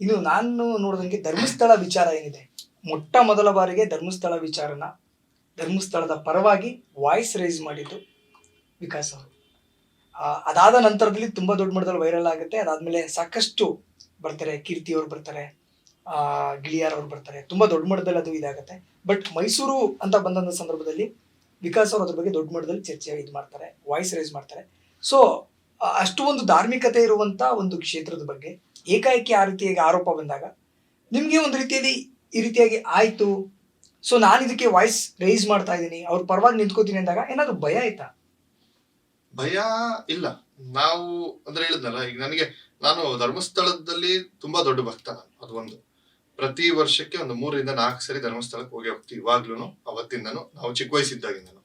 ಇನ್ನು ನಾನು ನೋಡಿದಂಗೆ ಧರ್ಮಸ್ಥಳ ವಿಚಾರ ಏನಿದೆ? ಮೊಟ್ಟ ಮೊದಲ ಬಾರಿಗೆ ಧರ್ಮಸ್ಥಳ ವಿಚಾರನ, ಧರ್ಮಸ್ಥಳದ ಪರವಾಗಿ ವಾಯ್ಸ್ ರೈಸ್ ಮಾಡಿದ್ದು ವಿಕಾಸ್ ಅವರು. ಅದಾದ ನಂತರದಲ್ಲಿ ತುಂಬ ದೊಡ್ಡ ಮಟ್ಟದಲ್ಲಿ ವೈರಲ್ ಆಗುತ್ತೆ. ಅದಾದಮೇಲೆ ಸಾಕಷ್ಟು ಬರ್ತಾರೆ, ಕೀರ್ತಿ ಅವರು ಬರ್ತಾರೆ ಗಿಳಿಯಾರ್ ಅವ್ರು ಬರ್ತಾರೆ. ತುಂಬ ದೊಡ್ಡ ಮಟ್ಟದಲ್ಲಿ ಅದು ಇದಾಗುತ್ತೆ. ಬಟ್ ಮೈಸೂರು ಅಂತ ಬಂದಂಥ ಸಂದರ್ಭದಲ್ಲಿ ವಿಕಾಸ್ ಅವರು ಅದ್ರ ಬಗ್ಗೆ ದೊಡ್ಡ ಮಟ್ಟದಲ್ಲಿ ಚರ್ಚೆ ಇದು ಮಾಡ್ತಾರೆ ವಾಯ್ಸ್ ರೈಸ್ ಮಾಡ್ತಾರೆ. ಸೊ ಅಷ್ಟು ಒಂದು ಧಾರ್ಮಿಕತೆ ಇರುವಂಥ ಒಂದು ಕ್ಷೇತ್ರದ ಬಗ್ಗೆ ಏಕಾಏಕಿ ಆ ರೀತಿಯಾಗಿ ಆರೋಪ ಬಂದಾಗ ನಿಮಗೆ ಒಂದು ರೀತಿಯಲ್ಲಿ ಈ ರೀತಿಯಾಗಿ ಆಯಿತು. ಸೊ ನಾನು ಇದಕ್ಕೆ ವಾಯ್ಸ್ ರೈಸ್ ಮಾಡ್ತಾ ಇದ್ದೀನಿ. ಅವ್ರ ಪರವಾಗಿ ನಿಂತ್ಕೋತೀನಿ ಅಂದಾಗ ಏನಾದರೂ ಭಯ ಆಯ್ತಾ? ಭಯ ಇಲ್ಲ. ನಾವು ಅಂದ್ರೆ ಹೇಳಿದ್ನಲ್ಲ, ಈಗ ನನಗೆ ನಾನು ಧರ್ಮಸ್ಥಳದಲ್ಲಿ ತುಂಬಾ ದೊಡ್ಡ ಭಕ್ತ ನಾನು, ಅದು ಒಂದು. ಪ್ರತಿ ವರ್ಷಕ್ಕೆ ಒಂದು ಮೂರರಿಂದ ನಾಲ್ಕು ಸರಿ ಧರ್ಮಸ್ಥಳಕ್ಕೆ ಹೋಗಿ ಹೋಗ್ತೀವಿ ಇವಾಗ್ಲೂ ಅವತ್ತಿಂದನು. ನಾವು ಚಿಕ್ಕ ವಯಸ್ಸಿದ್ದಾಗಿಂದನು.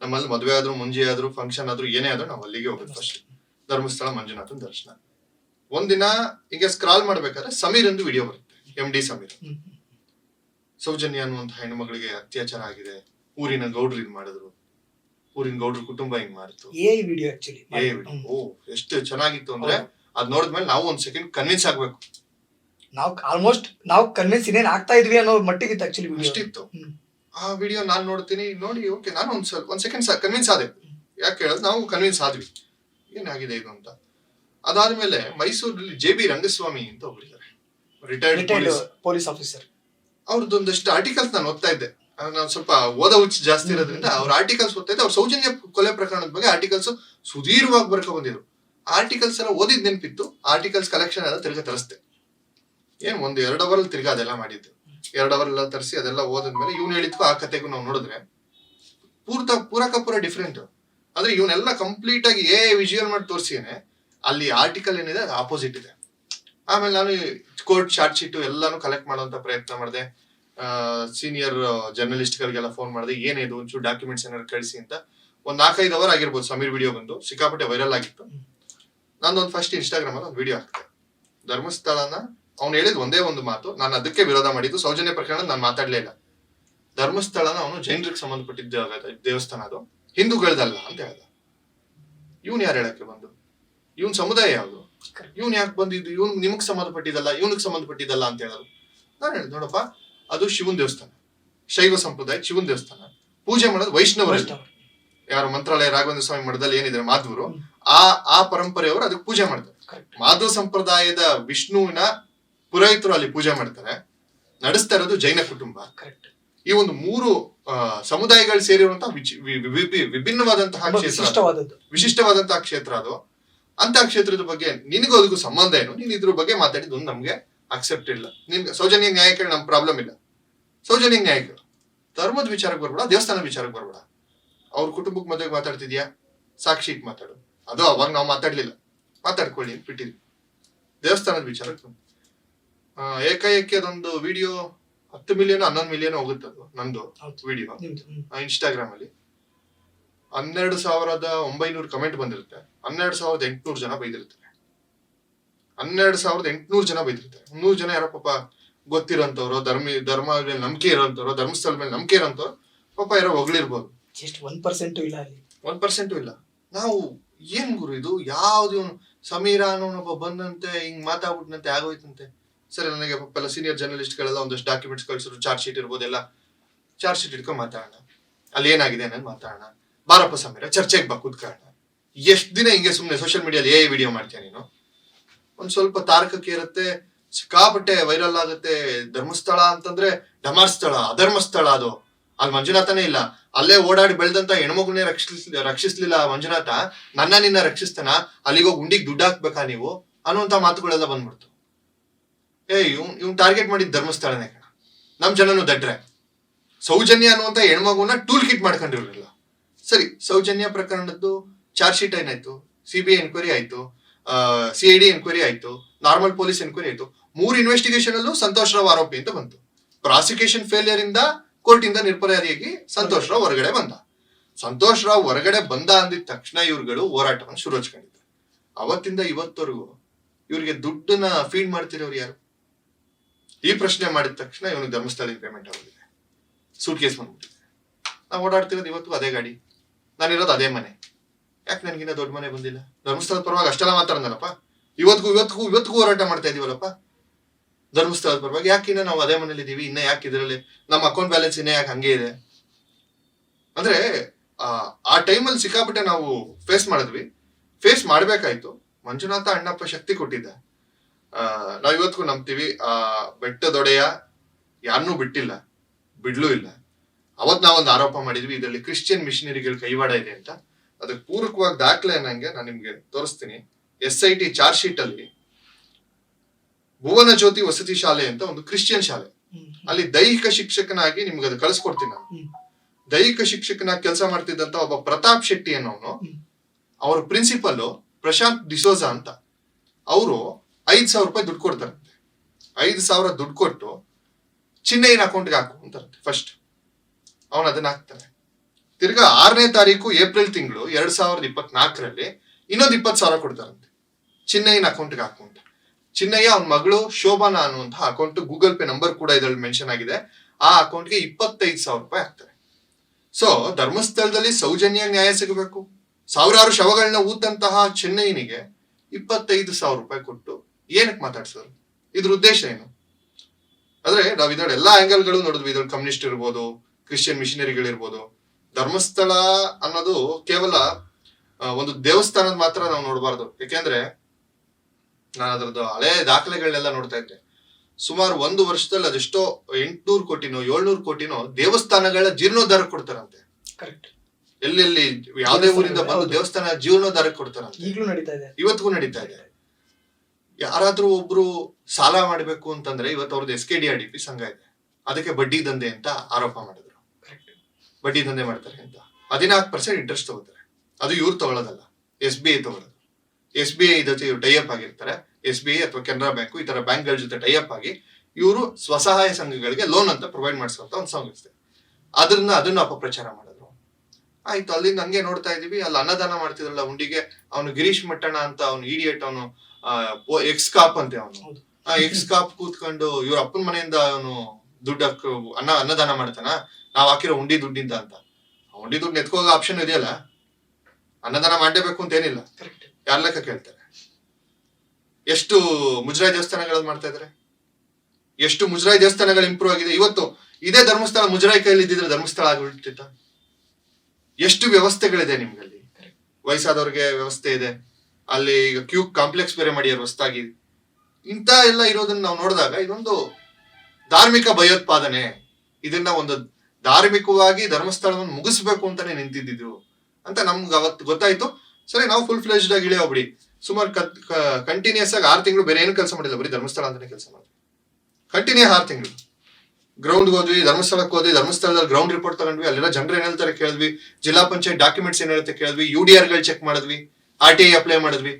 ನಮ್ಮಲ್ಲಿ ಮದುವೆ ಆದ್ರೂ, ಮುಂಜೆ ಆದ್ರೂ ಫಂಕ್ಷನ್ ಆದ್ರೂ ಏನೇ ಆದ್ರೂ ನಾವು ಅಲ್ಲಿಗೆ ಹೋಗೋದು ಫಸ್ಟ್ ಧರ್ಮಸ್ಥಳ ಮಂಜುನಾಥನ ದರ್ಶನ. ಒಂದಿನ ಹೀಗೆ ಸ್ಕ್ರಾಲ್ ಮಾಡ್ಬೇಕಾದ್ರೆ ಸಮೀರ್ ಎಂದು ವಿಡಿಯೋ ಬರುತ್ತೆ. M D Sameer. ಸೌಜನ್ಯ ಅನ್ನುವಂತ ಹೆಣ್ಣು ಮಗಳಿಗೆ ಅತ್ಯಾಚಾರ ಆಗಿದೆ. ಊರಿನ ಗೌಡ್ರು ಹಿಂಗ್ ಮಾಡಿದ್ರು. ಊರಿನ ಗೌಡ್ರ ಕುಟುಂಬ ಹಿಂಗ್ ಮಾಡಿತು ಏ ವಿಡಿಯೋ ಆಕ್ಚುಲಿ ಏ ಓ ಎಷ್ಟು ಚೆನ್ನಾಗಿತ್ತು ಅಂದ್ರೆ ಅದ್ ನೋಡಿದ್ಮೇಲೆ ನಾವು ಒಂದ್ ಸೆಕೆಂಡ್ ಕನ್ವಿನ್ಸ್ ಆಗ್ಬೇಕು. ನಾವು ಆಲ್ಮೋಸ್ಟ್ ನಾವು ಕನ್ವಿನ್ಸ್ ಇನ್ನೇನ್ ಆಗ್ತಾ ಇದ್ವಿ ಅನ್ನೋ ಮಟ್ಟಿಗೆ ಆಕ್ಚುಲಿ ವಿಡಿಯೋ ಅಷ್ಟಿತ್ತು. ಆ ವಿಡಿಯೋ ನಾನ್ ನೋಡ್ತೀನಿ ನೋಡಿ ಓಕೆ ನಾನು ಒಂದ್ ಸ್ವಲ್ಪ ಒಂದ್ ಸೆಕೆಂಡ್ ಕನ್ವಿನ್ಸ್ ಆದೆ. ಯಾಕೆ ಹೇಳೋದು ನಾವು ಕನ್ವಿನ್ಸ್ ಆದ್ವಿ. ಏನಾಗಿದೆ ಇದು ಅಂತ. ಅದಾದ್ಮೇಲೆ ಮೈಸೂರಲ್ಲಿ ಜೆ ಬಿ ರಂಗಸ್ವಾಮಿ ಅಂತ ಒಬ್ಬರಿದ್ದಾರೆ ರಿಟೈರ್ಡ್ ಪೊಲೀಸ್ ಪೊಲೀಸ್ ಆಫೀಸರ್ ಅವ್ರದ್ದೊಂದಷ್ಟು ಆರ್ಟಿಕಲ್ಸ್ ನಾನು ಓದ್ತಾ ಇದ್ದೆ. ನಾನು ಸ್ವಲ್ಪ ಓದ ಹುಚ್ಚು ಜಾಸ್ತಿ ಇರೋದ್ರಿಂದ ಅವ್ರ ಆರ್ಟಿಕಲ್ಸ್ ಓದ್ತಾ ಇದ್ದೆ. ಅವ್ರ ಸೌಜನ್ಯ ಕೊಲೆ ಪ್ರಕರಣದ ಬಗ್ಗೆ ಆರ್ಟಿಕಲ್ಸ್ ಸುದೀರ್ಘವಾಗಿ ಬರ್ಕೊ ಬಂದಿದ್ರು. ಆರ್ಟಿಕಲ್ಸ್ ಎಲ್ಲ ಓದಿದ್ ನೆನಪಿತ್ತು. ಆರ್ಟಿಕಲ್ಸ್ ಕಲೆಕ್ಷನ್ ಎಲ್ಲ ತಿರ್ಗಾ ತರಿಸ್ದೆ. ಏನ್ ಒಂದು ಎರಡು ಅವರ್ ಅಲ್ಲಿ ತಿರ್ಗಾ ಅದೆಲ್ಲ ಮಾಡಿದ್ದು. ಎರಡು ಅವರ್ ಎಲ್ಲ ತರಿಸಿ ಅದೆಲ್ಲ ಓದಿದ್ಮೇಲೆ ಇವ್ನು ಹೇಳಿದ್ಕು ಆ ಕತೆಗೂ ನಾವು ನೋಡಿದ್ರೆ ಪೂರ್ತ ಪೂರಕ ಪೂರ ಡಿಫ್ರೆಂಟ್ ಆದ್ರೆ ಇವನ್ನೆಲ್ಲ ಕಂಪ್ಲೀಟ್ ಆಗಿ ಏ ವಿಜುವಲ್ ಮಾಡಿ ತೋರಿಸಿನೆ ಅಲ್ಲಿ ಆರ್ಟಿಕಲ್ ಏನಿದೆ, ಅದು ಆಪೋಸಿಟ್ ಇದೆ. ಆಮೇಲೆ ನಾನು ಕೋರ್ಟ್ ಶಾರ್ಟ್ ಶೀಟ್ ಎಲ್ಲಾನು ಕಲೆಕ್ಟ್ ಮಾಡುವಂತ ಪ್ರಯತ್ನ ಮಾಡಿದೆ. ಸೀನಿಯರ್ ಜರ್ನಲಿಸ್ಟ್ ಗಳಿಗೆಲ್ಲ ಫೋನ್ ಮಾಡಿದೆ ಏನಿದು ಒಂಚೂರು ಡಾಕ್ಯುಮೆಂಟ್ಸ್ ಏನಾದ್ರು ಕಳಿಸಿ ಅಂತ. ಒಂದ್ ನಾಲ್ಕೈದು ಅವರ್ ಆಗಿರ್ಬೋದು ಸಮೀರ್ ವಿಡಿಯೋ ಬಂದು, ಸಿಕ್ಕಾಪಟ್ಟೆ ವೈರಲ್ ಆಗಿತ್ತು. ನಂದೊಂದು ಫಸ್ಟ್ ಇನ್ಸ್ಟಾಗ್ರಾಮ್ ಅಲ್ಲಿ ಒಂದು ವಿಡಿಯೋ ಹಾಕ್ತೆ ಧರ್ಮಸ್ಥಳನ, ಅವ್ನು ಹೇಳಿದ ಒಂದೇ ಒಂದು ಮಾತು, ನಾನು ಅದಕ್ಕೆ ವಿರೋಧ ಮಾಡಿದ್ದು, ಸೌಜನ್ಯ ಪ್ರಕರಣ ನಾನು ಮಾತಾಡ್ಲೇ ಇಲ್ಲ. ಧರ್ಮಸ್ಥಳನ ಅವನು ಜೈನರಿಗೆ ಸಂಬಂಧಪಟ್ಟಿದ್ದ ದೇವಸ್ಥಾನ ಅದು. ಹಿಂದೂಗಳದಲ್ಲ ಅಂತ ಹೇಳ್ದ. ಇವನು ಯಾರು ಹೇಳಕ್ಕೆ ಬಂದು? ಇವನ್ ಸಮುದಾಯ ಯಾವುದು? ಇವನ್ ಯಾಕೆ ಬಂದಿದ್ದು? ಇವನ್ ನಿಮಗ್ ಸಂಬಂಧಪಟ್ಟಿದ್ದಲ್ಲ ಇವನಿಗೆ ಸಂಬಂಧಪಟ್ಟಿದ್ದಲ್ಲ ಅಂತ ಹೇಳೋದು. ನಾನು ಹೇಳಿದ್ ನೋಡಪ್ಪ ಅದು ಶಿವನ್ ದೇವಸ್ಥಾನ. ಶೈವ ಸಂಪ್ರದಾಯ ಶಿವನ್ ದೇವಸ್ಥಾನ. ಪೂಜೆ ಮಾಡೋದು ವೈಷ್ಣವ ಯಾರು ಮಂತ್ರಾಲಯ ರಾಘವೇಂದ್ರ ಸ್ವಾಮಿ ಮಠದಲ್ಲಿ ಏನಿದ್ರೆ ಮಾಧವರು. ಆ ಆ ಪರಂಪರೆಯವರು ಅದಕ್ಕೆ ಪೂಜೆ ಮಾಡ್ತಾರೆ. ಮಾಧವ ಸಂಪ್ರದಾಯದ ವಿಷ್ಣುವಿನ ಪುರೋಹಿತರು ಅಲ್ಲಿ ಪೂಜೆ ಮಾಡ್ತಾರೆ. ನಡೆಸ್ತಾ ಇರೋದು ಜೈನ ಕುಟುಂಬ. ಕರೆಕ್ಟ್. ಈ ಒಂದು ಮೂರು ಸಮುದಾಯಗಳು ಸೇರಿರುವಂತಹ ವಿಭಿನ್ನವಾದಂತಹ ಕ್ಷೇತ್ರ ವಿಶಿಷ್ಟವಾದಂತಹ ಕ್ಷೇತ್ರ ಅದು. ಅಂತ ಕ್ಷೇತ್ರದ ಬಗ್ಗೆ ನಿನಗೂ ಅದಕ್ಕೂ ಸಂಬಂಧ ಏನು? ನೀನ್ ಇದ್ರ ಬಗ್ಗೆ ಮಾತಾಡಿದ್ದು ನಮ್ಗೆ ಅಕ್ಸೆಪ್ಟ್ ಇಲ್ಲ. ನಿನ್ಗೆ ಸೌಜನ್ಯ ನ್ಯಾಯಕ್ಕೆ ನಮ್ ಪ್ರಾಬ್ಲಮ್ ಇಲ್ಲ. ಸೌಜನ್ಯ ನ್ಯಾಯಕ್ಕೆ. ಧರ್ಮದ ವಿಚಾರಕ್ಕೆ ಬರ್ಬೇಡ ದೇವಸ್ಥಾನದ ವಿಚಾರಕ್ಕೆ ಬರ್ಬೇಡ. ಅವ್ರ ಕುಟುಂಬಕ್ಕೆ ಮದುವೆಗೆ ಮಾತಾಡ್ತಿದ್ಯಾ? ಸಾಕ್ಷಿ ಮಾತಾಡು. ಅದು ಅವಾಗ ನಾವು ಮಾತಾಡ್ಲಿಲ್ಲ. ಮಾತಾಡ್ಕೊಳ್ಳಿ ಬಿಟ್ಟಿದ್ವಿ ದೇವಸ್ಥಾನದ ವಿಚಾರಕ್ಕೆ ಆ, ಏಕಾಏಕಿ ಅದೊಂದು ವಿಡಿಯೋ ಹತ್ತು ಮಿಲಿಯನ್ ಹನ್ನೊಂದು ಮಿಲಿಯನ್ ಹೋಗುತ್ತೆ ಅದು ನಂದು ವಿಡಿಯೋ ಇನ್ಸ್ಟಾಗ್ರಾಮ್ ಅಲ್ಲಿ. ಹನ್ನೆರಡು ಸಾವಿರದ ಒಂಬೈನೂರು ಕಮೆಂಟ್ ಬಂದಿರುತ್ತೆ. ಹನ್ನೆರಡು ಸಾವಿರದ ಎಂಟುನೂರು ಜನ ಬೈದಿರ್ತಾರೆ ಹನ್ನೆರಡು ಸಾವಿರದ ಎಂಟುನೂರು ಜನ ಬೈದಿರ್ತಾರೆ ನೂರು ಜನ ಯಾರೋ ಪಾಪ ಗೊತ್ತಿರೋಂಥವ್ರು ಧರ್ಮ ಧರ್ಮ ಮೇಲೆ ನಂಬಿಕೆ ಇರೋಂಥವ್ರು ಧರ್ಮಸ್ಥಳ ಮೇಲೆ ನಂಬಿಕೆ ಇರೋಂಥವ್ರು ಪಾಪ ಯಾರೋ ಹೊಗಳಿರ್ಬೋದು. ಜಸ್ಟ್ ಒನ್ ಪರ್ಸೆಂಟ್ ಇಲ್ಲ ಅಲ್ಲಿ. ಒಂದ್ ಪರ್ಸೆಂಟು ಇಲ್ಲ. ನಾವು ಏನ್ ಗುರು ಇದು? ಯಾವ್ದು ಸಮೀರ ಅನ್ನೋನೊಬ್ಬ ಬಂದಂತೆ ಹಿಂಗ್ ಮಾತಾಡ್ಬಿಟ್ನಂತೆ ಆಗೋಯ್ತಂತೆ. ಸರಿ ನನಗೆ ಪಾಪ ಎಲ್ಲ ಸೀನಿಯರ್ ಜರ್ನಲಿಸ್ಟ್ಗಳೆಲ್ಲ ಒಂದಷ್ಟು ಡಾಕ್ಯುಮೆಂಟ್ಸ್ ಕಳಿಸಿದ್ರು ಚಾರ್ಜ್ ಶೀಟ್ ಇರ್ಬೋದೆಲ್ಲ ಚಾರ್ಜ್ ಶೀಟ್ ಇಟ್ಕೊಂಡು ಮಾತಾಡೋಣ. ಅಲ್ಲಿ ಏನಾಗಿದೆ ಅನ್ನೋದು ಮಾತಾಡೋಣ. ಬಾರಪ್ಪ ಸಮೀರ ಚರ್ಚೆಗೆ ಬಾ ಕೂತ್ಕೊಳ್ಳೋಣ ಎಷ್ಟು ದಿನ ಹಿಂಗೆ ಸುಮ್ಮನೆ ಸೋಷಿಯಲ್ ಮೀಡಿಯಲ್ಲಿ ಏ ವಿಡಿಯೋ ಮಾಡ್ತೀಯ ನೀನು? ಒಂದು ಸ್ವಲ್ಪ ತಾರಕಕ್ಕೆ ಇರುತ್ತೆ, ಸಿಕ್ಕಾಪಟ್ಟೆ ವೈರಲ್ ಆಗುತ್ತೆ, ಧರ್ಮಸ್ಥಳ ಅಂತಂದ್ರೆ ಡಮಾರ್ ಅಧರ್ಮಸ್ಥಳ ಅದು. ಅಲ್ಲಿ ಮಂಜುನಾಥನೇ ಇಲ್ಲ. ಅಲ್ಲೇ ಓಡಾಡಿ ಬೆಳೆದಂತ ಹೆಣ್ಮಗುನೇ ರಕ್ಷಿಸ್, ರಕ್ಷಿಸ್ಲಿಲ್ಲ ಮಂಜುನಾಥ. ನನ್ನ ನಿನ್ನ ರಕ್ಷಿಸ್ತಾನ, ಅಲ್ಲಿಗೆ ಹೋಗಿ ಉಂಡಿಗೆ ದುಡ್ಡು ಹಾಕ್ಬೇಕಾ ನೀವು? ಅನ್ನುವಂತ ಮಾತುಗಳೆಲ್ಲ ಬಂದ್ಬಿಡ್ತು. ಏ ಇವ್ ಇವ್ನು ಟಾರ್ಗೆಟ್ ಮಾಡಿದ ಧರ್ಮಸ್ಥಳನೇ ಕಣ. ನಮ್ ಜನನು ದಡ್ರೆ. ಸೌಜನ್ಯ ಅನ್ನುವಂತ ಹೆಣ್ಮಗುನ ಟೂಲ್ ಕಿಟ್ ಮಾಡ್ಕೊಂಡಿರಲಿಲ್ಲ ಸರಿ, ಸೌಜನ್ಯ ಪ್ರಕರಣದ್ದು ಚಾರ್ಜ್ ಶೀಟ್ ಏನಾಯ್ತು? ಸಿಬಿಐ ಎನ್ಕ್ವೈರಿ ಆಯ್ತು ಸಿ ಐ ಡಿ ಎನ್ಕ್ವೈರಿ ಆಯ್ತು ನಾರ್ಮಲ್ ಪೊಲೀಸ್ ಎನ್ಕ್ವೈರಿ ಆಯ್ತು. ಮೂರು ಇನ್ವೆಸ್ಟಿಗೇಷನ್ ಅಲ್ಲೂ ಸಂತೋಷ್ ರಾವ್ ಆರೋಪಿ ಅಂತ ಬಂತು. ಪ್ರಾಸಿಕ್ಯೂಷನ್ ಫೇಲಿಯರ್ ಇಂದ ಕೋರ್ಟ್ ಇಂದ ನಿರ್ಪರಾರಿಯಾಗಿ ಸಂತೋಷ್ ರಾವ್ ಹೊರಗಡೆ ಬಂದ. ಸಂತೋಷ್ ರಾವ್ ಹೊರಗಡೆ ಬಂದ ಅಂದಿದ ತಕ್ಷಣ ಇವ್ರುಗಳು ಹೋರಾಟವನ್ನು ಶುರು ಹಚ್ಕೊಂಡಿದ್ರು ಅವತ್ತಿಂದ ಇವತ್ತವರೆಗೂ ಇವ್ರಿಗೆ ದುಡ್ಡನ್ನ ಫೀಡ್ ಮಾಡ್ತಿರೋರು ಯಾರು? ಈ ಪ್ರಶ್ನೆ ಮಾಡಿದ ತಕ್ಷಣ ಇವನು ಧರ್ಮಸ್ಥಳಕ್ಕೆ ಪೇಮೆಂಟ್ ಆಗೋದಿದೆ ಸೂಟ್ ಕೇಸ್ ಬಂದ್ಬಿಟ್ಟಿದೆ. ನಾವು ಓಡಾಡ್ತಿರೋದು ಇವತ್ತು ಅದೇ ಗಾಡಿ. ನಾನಿರೋದು ಅದೇ ಮನೆ. ಯಾಕೆ ನನಗಿನ್ನ ದೊಡ್ಡ ಮನೆ ಬಂದಿಲ್ಲ? ಧರ್ಮಸ್ಥಳದ ಪರವಾಗಿ ಅಷ್ಟೆಲ್ಲ ಮಾತಾಡನಲ್ಲಪ್ಪ ಇವತ್ತಿಗೂ ಇವತ್ತಿಗೂ ಇವತ್ತಿಗೂ ಹೋರಾಟ ಮಾಡ್ತಾ ಇದೀವಲ್ಲಪ್ಪ? ಧರ್ಮಸ್ಥಳದ ಪರವಾಗಿ ಯಾಕೆ ಇನ್ನ ನಾವು ಅದೇ ಮನೇಲಿ ಇದೀವಿ? ಇನ್ನ ಯಾಕೆ ಇದರಲ್ಲಿ ನಮ್ಮ ಅಕೌಂಟ್ ಬ್ಯಾಲೆನ್ಸ್ ಇನ್ನ ಯಾಕೆ ಹಂಗೆ ಇದೆ? ಅಂದ್ರೆ ಆ, ಟೈಮಲ್ಲಿ ಸಿಕ್ಕಾಪಟ್ಟೆ ನಾವು ಫೇಸ್ ಮಾಡಿದ್ವಿ. ಫೇಸ್ ಮಾಡ್ಬೇಕಾಯ್ತು. ಮಂಜುನಾಥ ಅಣ್ಣಪ್ಪ ಶಕ್ತಿ ಕೊಟ್ಟಿದ್ದ. ನಾವ್ ಇವತ್ತಿಗೂ ನಂಬ್ತೀವಿ. ಆ ಬೆಟ್ಟದೊಡೆಯ ಯಾರನ್ನೂ ಬಿಟ್ಟಿಲ್ಲ. ಬಿಡ್ಲೂ ಇಲ್ಲ. ಅವತ್ ನಾವೊಂದು ಆರೋಪ ಮಾಡಿದ್ವಿ ಇದರಲ್ಲಿ ಕ್ರಿಶ್ಚಿಯನ್ ಮಿಷನರಿಗಳ ಕೈವಾಡ ಇದೆ ಅಂತ. ಅದಕ್ಕೆ ಪೂರಕವಾಗಿ ದಾಖಲೆ ಅನ್ನಂಗೆ ನಾನು ನಿಮ್ಗೆ ತೋರಿಸ್ತೀನಿ. S I T charge sheet ಅಲ್ಲಿ ಭುವನ ಜ್ಯೋತಿ ವಸತಿ ಶಾಲೆ ಅಂತ ಒಂದು ಕ್ರಿಶ್ಚಿಯನ್ ಶಾಲೆ. ಅಲ್ಲಿ ದೈಹಿಕ ಶಿಕ್ಷಕನಾಗಿ ನಿಮ್ಗೆ ಅದು ಕಳಿಸ್ಕೊಡ್ತೀನಿ ನಾನು. ದೈಹಿಕ ಶಿಕ್ಷಕನಾಗಿ ಕೆಲಸ ಮಾಡ್ತಿದ್ದಂತ ಒಬ್ಬ ಪ್ರತಾಪ್ ಶೆಟ್ಟಿ ಅನ್ನೋನು. ಅವ್ರ ಪ್ರಿನ್ಸಿಪಲ್ ಪ್ರಶಾಂತ್ ಡಿಸೋಜಾ ಅಂತ. ಅವರು ಐದ್ ಸಾವಿರ ರೂಪಾಯಿ ದುಡ್ಡು ಕೊಡ್ತಾರಂತೆ. ಐದು ಸಾವಿರ ದುಡ್ಡು ಕೊಟ್ಟು ಚಿನ್ನೈನ ಅಕೌಂಟ್ಗೆ ಹಾಕು ಅಂತಾರಂತೆ ಫಸ್ಟ್ ಅವನು ಅದನ್ನ ಹಾಕ್ತಾನೆ. ತಿರ್ಗಾ ಆರನೇ ತಾರೀಕು ಏಪ್ರಿಲ್ ತಿಂಗಳು ಎರಡ್ ಸಾವಿರದ ಇಪ್ಪತ್ನಾಲ್ಕರಲ್ಲಿ ಇನ್ನೊಂದು ಇಪ್ಪತ್ತು ಸಾವಿರ ಕೊಡ್ತಾರಂತೆ. ಚಿನ್ನಯ್ಯನ ಅಕೌಂಟ್ಗೆ ಹಾಕು ಅಂತ ಚಿನ್ನಯ್ಯ ಅವನ ಮಗಳು ಶೋಭಾನ ಅನ್ನುವಂತಹ ಅಕೌಂಟ್ ಗೂಗಲ್ ಪೇ ನಂಬರ್ ಕೂಡ ಇದರಲ್ಲಿ ಮೆನ್ಷನ್ ಆಗಿದೆ. ಆ ಅಕೌಂಟ್ಗೆ ಇಪ್ಪತ್ತೈದು ಸಾವಿರ ರೂಪಾಯಿ ಹಾಕ್ತಾರೆ. ಸೊ ಧರ್ಮಸ್ಥಳದಲ್ಲಿ ಸೌಜನ್ಯ ನ್ಯಾಯ ಸಿಗಬೇಕು. ಸಾವಿರಾರು ಶವಗಳನ್ನ ಊತಂತಹ ಚೆನ್ನೈನಿಗೆ ಇಪ್ಪತ್ತೈದು ಸಾವಿರ ರೂಪಾಯಿ ಕೊಟ್ಟು ಏನಕ್ಕೆ ಮಾತಾಡ್ಸೋರು ಇದ್ರ ಉದ್ದೇಶ ಏನು? ಅಂದ್ರೆ ನಾವ್ ಇದ್ರಲ್ಲಿ ಎಲ್ಲಾ ಆಂಗಲ್ಗಳು ನೋಡಿದ್ವಿ. ಇದ್ರಲ್ಲಿ ಕಮ್ಯುನಿಸ್ಟ್ ಇರ್ಬೋದು ಕ್ರಿಶ್ಚಿಯನ್ ಮಿಷನರಿಗಳಿರ್ಬೋದು ಧರ್ಮಸ್ಥಳ ಅನ್ನೋದು ಕೇವಲ ಒಂದು ದೇವಸ್ಥಾನದ ಮಾತ್ರ ನಾವು ನೋಡಬಾರ್ದು. ಯಾಕೆಂದ್ರೆ ನಾನು ಅದರದ್ದು ಹಳೆ ದಾಖಲೆಗಳನ್ನೆಲ್ಲ ನೋಡ್ತಾ ಇದ್ದೆ. ಸುಮಾರು ಒಂದು ವರ್ಷದಲ್ಲಿ ಅದೆಷ್ಟೋ ಎಂಟ್ನೂರು ಕೋಟಿನೋ ಏಳ್ನೂರು ಕೋಟಿನೋ ದೇವಸ್ಥಾನಗಳ ಜೀರ್ಣೋದ್ಧಾರ ಕೊಡ್ತಾರಂತೆ. ಕರೆಕ್ಟ್ ಎಲ್ಲೆಲ್ಲಿ ಯಾವುದೇ ಊರಿಂದ ಬಂದು ದೇವಸ್ಥಾನ ಜೀರ್ಣೋದ್ಧಾರ ಕೊಡ್ತಾರಂತೆ. ಈಗಲೂ ನಡೀತಾ ಇದೆ. ಇವತ್ತಿಗೂ ನಡೀತಾ ಇದೆ. ಯಾರಾದ್ರೂ ಒಬ್ರು ಸಾಲ ಮಾಡಬೇಕು ಅಂತಂದ್ರೆ ಇವತ್ತು ಅವ್ರದ್ದು S K D R D P ಸಂಘ ಇದೆ. ಅದಕ್ಕೆ ಬಡ್ಡಿ ದಂಧೆ ಅಂತ ಆರೋಪ ಮಾಡಿದ್ರು. ಬಡ್ಡಿ ದಂಧೆ ಮಾಡ್ತಾರೆ ಅಂತ. ಹದಿನಾಲ್ಕು ಪರ್ಸೆಂಟ್ ಇಂಟ್ರೆಸ್ಟ್ ತಗೋತಾರೆ. ಅದು ಇವ್ರು ತಗೊಳ್ಳೋದಲ್ಲ. ಎಸ್ ಬಿ ಐ ತಗೊಳ್ಳೋದು. ಎಸ್ ಬಿ ಐ ಜೊತೆ ಇವ್ರು ಟೈಅಪ್ ಆಗಿರ್ತಾರೆ. ಎಸ್ ಬಿ ಐ ಅಥವಾ ಕೆನರಾ ಬ್ಯಾಂಕು ಈ ತರ ಬ್ಯಾಂಕ್ಗಳ ಜೊತೆ ಟೈಅಪ್ ಆಗಿ ಇವರು ಸ್ವಸಹಾಯ ಸಂಘಗಳಿಗೆ ಲೋನ್ ಅಂತ ಪ್ರೊವೈಡ್ ಮಾಡಿಸುವಂತ ಒಂದು ಸಂಸ್ಥೆ. ಅದನ್ನ ಅದನ್ನ ಅಪಪ್ರಚಾರ ಮಾಡಿದ್ರು. ಆಯ್ತು ಅಲ್ಲಿ ನಂಗೆ ನೋಡ್ತಾ ಇದೀವಿ ಅಲ್ಲಿ ಅನ್ನದಾನ ಮಾಡ್ತಿದ್ರಲ್ಲ ಹುಂಡಿಗೆ. ಅವನು ಗಿರೀಶ್ ಮಟ್ಟಣ ಅಂತ ಅವನು ಇಡಿಯಟ್ ಅವನು ಎಕ್ಸ್ ಕಾಪ್ ಅಂತೆ ಅವನು. ಆ ಎಕ್ಸ್ ಕಾಪ್ ಕೂತ್ಕೊಂಡು ಇವ್ರ ಅಪ್ಪನ ಮನೆಯಿಂದ ಅವನು ದುಡ್ಡು ಅನ್ನ ಅನ್ನದಾನ ಮಾಡ್ತಾನ? ನಾವ್ ಹಾಕಿರೋ ಉಂಡಿ ದುಡ್ಡಿಂದ ಅಂತ. ಉಂಡಿ ದುಡ್ಡು ಎತ್ಕೋಗೋ ಆಪ್ಷನ್ ಇದೆಯಲ್ಲ? ಅನ್ನದಾನ ಮಾಡಲೇಬೇಕು ಅಂತ ಏನಿಲ್ಲ. ಕರೆಕ್ಟ್ ಯಾರ ಲೆಕ್ಕ ಕೇಳ್ತಾರೆ? ಎಷ್ಟು ಮುಜರಾಯಿ ದೇವಸ್ಥಾನಗಳಲ್ಲಿ ಮಾಡ್ತಾ ಇದಾರೆ? ಎಷ್ಟು ಮುಜರಾಯಿ ದೇವಸ್ಥಾನಗಳು ಇಂಪ್ರೂವ್ ಆಗಿದೆ? ಇವತ್ತು ಇದೇ ಧರ್ಮಸ್ಥಳ ಮುಜರಾಯಿ ಕೈಯಲ್ಲಿ ಇದ್ದಿದ್ರೆ ಧರ್ಮಸ್ಥಳ ಆಗಿಬಿಡ್ತಿತ್ತ ಎಷ್ಟು ವ್ಯವಸ್ಥೆಗಳಿದೆ ನಿಮ್ಗಲ್ಲಿ? ವಯಸ್ಸಾದವ್ರಿಗೆ ವ್ಯವಸ್ಥೆ ಇದೆ. ಅಲ್ಲಿ ಈಗ ಕ್ಯೂ ಕಾಂಪ್ಲೆಕ್ಸ್ ಬೇರೆ ಮಾಡಿ ಹೊಸದಾಗಿ. ಇಂಥ ಎಲ್ಲ ಇರೋದನ್ನ ನಾವು ನೋಡಿದಾಗ ಇದೊಂದು ಧಾರ್ಮಿಕ ಭಯೋತ್ಪಾದನೆ. ಇದನ್ನ ಒಂದು ಧಾರ್ಮಿಕವಾಗಿ ಧರ್ಮಸ್ಥಳವನ್ನು ಮುಗಿಸ್ಬೇಕು ಅಂತಾನೆ ನಿಂತಿದ್ದಿದ್ರು ಅಂತ ನಮ್ಗೆ ಅವತ್ತು ಗೊತ್ತಾಯ್ತು. ಸರಿ, ನಾವು ಫುಲ್ ಫ್ಲೆಜ್ಡ್ ಆಗಿ ಬಿಡಿ ಸುಮಾರು ಕಂಟಿನ್ಯೂಸ್ ಆಗಿ ಆರು ತಿಂಗಳು ಬೇರೆ ಏನು ಕೆಲಸ ಮಾಡಿಲ್ಲ. ಬರೀ ಧರ್ಮಸ್ಥಳ ಅಂತಾನೆ ಕೆಲಸ ಮಾಡಿದ್ವಿ ಕಂಟಿನ್ಯೂ ಆರು ತಿಂಗಳು. ಗ್ರೌಂಡ್ ಹೋದ್ವಿ ಧರ್ಮಸ್ಥಳಕ್ಕೆ ಹೋದ್ವಿ, ಧರ್ಮಸ್ಥಳದಲ್ಲಿ ಗ್ರೌಂಡ್ ರಿಪೋರ್ಟ್ ತಗೊಂಡ್ವಿ. ಅಲ್ಲೆಲ್ಲ ಜನರು ಏನ್ ಹೇಳ್ತಾರೆ ಕೇಳಿದ್ವಿ. ಜಿಲ್ಲಾ ಪಂಚಾಯತ್ ಡಾಕ್ಯುಮೆಂಟ್ಸ್ ಏನ್ ಹೇಳ್ತಾರೆ ಕೇಳಿದ್ವಿ. ಯು ಡಿ ಆರ್ಗಳು ಚೆಕ್ ಮಾಡಿದ್ವಿ. ಆರ್ ಟಿ ಐ ಅಪ್ಲೈ ಮಾಡಿದ್ವಿ.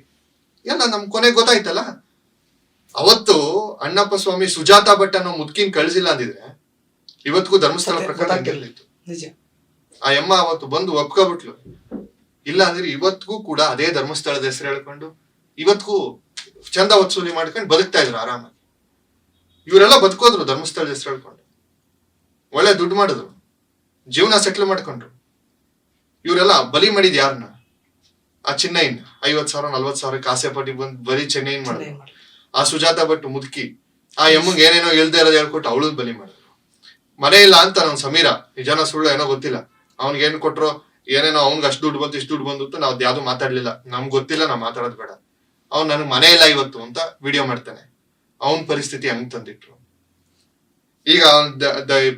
ಎಲ್ಲ ನಮ್ ಕೊನೆಗೆ ಗೊತ್ತಾಯ್ತಲ್ಲ? ಅವತ್ತು ಅಣ್ಣಪ್ಪ ಸ್ವಾಮಿ ಸುಜಾತಾ ಭಟ್ ಅನ್ನೋ ಮುದ್ಕಿನ್ ಕಳ್ಸಿಲ್ಲ ಅಂದಿದ್ರೆ ಇವತ್ತಿಗೂ ಧರ್ಮಸ್ಥಳ ಪ್ರಕಟ ಪ್ರಕರಣ. ನಿಜ. ಆ ಎಮ್ಮ ಅವತ್ತು ಬಂದು ಒಪ್ಕೊಬಿಟ್ಲು. ಇಲ್ಲ ಅಂದ್ರೆ ಇವತ್ತಿಗೂ ಕೂಡ ಅದೇ ಧರ್ಮಸ್ಥಳದ ಹೆಸರು ಹೇಳ್ಕೊಂಡು ಇವತ್ತಿಗೂ ಚಂದ ವಸೂಲಿ ಮಾಡ್ಕೊಂಡು ಬದುಕ್ತಾ ಇದ್ರು ಆರಾಮಾಗಿ. ಇವರೆಲ್ಲ ಬದುಕೋದ್ರು ಧರ್ಮಸ್ಥಳದ ಹೆಸರು ಹೇಳ್ಕೊಂಡು. ಒಳ್ಳೆ ದುಡ್ಡು ಮಾಡಿದ್ರು. ಜೀವನ ಸೆಟ್ಲ್ ಮಾಡ್ಕೊಂಡ್ರು. ಇವರೆಲ್ಲ ಬಲಿ ಮಾಡಿದ್ ಯಾರನ್ನ? ಆ ಚೆನ್ನೈನ್ ಐವತ್ ಸಾವಿರ ನಲ್ವತ್ ಸಾವಿರ ಕಾಸೆ ಪಟ್ಟಿ ಬಂದು ಬಲಿ ಚೆನ್ನೈನ್ ಮಾಡಿದ್ರು. ಆ ಸುಜಾತ ಭಟ್ ಮುದುಕಿ ಆ ಎಮ್ಮಂಗ್ ಏನೇನೋ ಹೇಳ್ದೇ ಇರೋದು ಹೇಳ್ಕೊಟ್ಟು ಅವಳು ಬಲಿ ಮಾಡಿದ್ರು. ಮನೆ ಇಲ್ಲ ಅಂತ ನಮ್ ಸಮೀರ. ನಿಜಾನ ಸುಳ್ಳು ಏನೋ ಗೊತ್ತಿಲ್ಲ. ಅವ್ನಿಗೆ ಏನ್ ಕೊಟ್ರು? ಏನೇನೋ ಅವ್ನ್ಗೆ ಅಷ್ಟು ದುಡ್ಡು ಬಂತು, ಇಷ್ಟು ದುಡ್ಡು ಬಂದಿತ್ತು ನಾವು ಯಾವ್ದು ಮಾತಾಡ್ಲಿಲ್ಲ. ನಮ್ಗೆ ಗೊತ್ತಿಲ್ಲ, ನಾವ್ ಮಾತಾಡೋದು ಬೇಡ. ಅವ್ನ್ ನನ್ಗೆ ಮನೆ ಇಲ್ಲ ಇವತ್ತು ಅಂತ ವಿಡಿಯೋ ಮಾಡ್ತಾನೆ. ಅವನ್ ಪರಿಸ್ಥಿತಿ ಹಂಗ್ ತಂದಿಟ್ರು. ಈಗ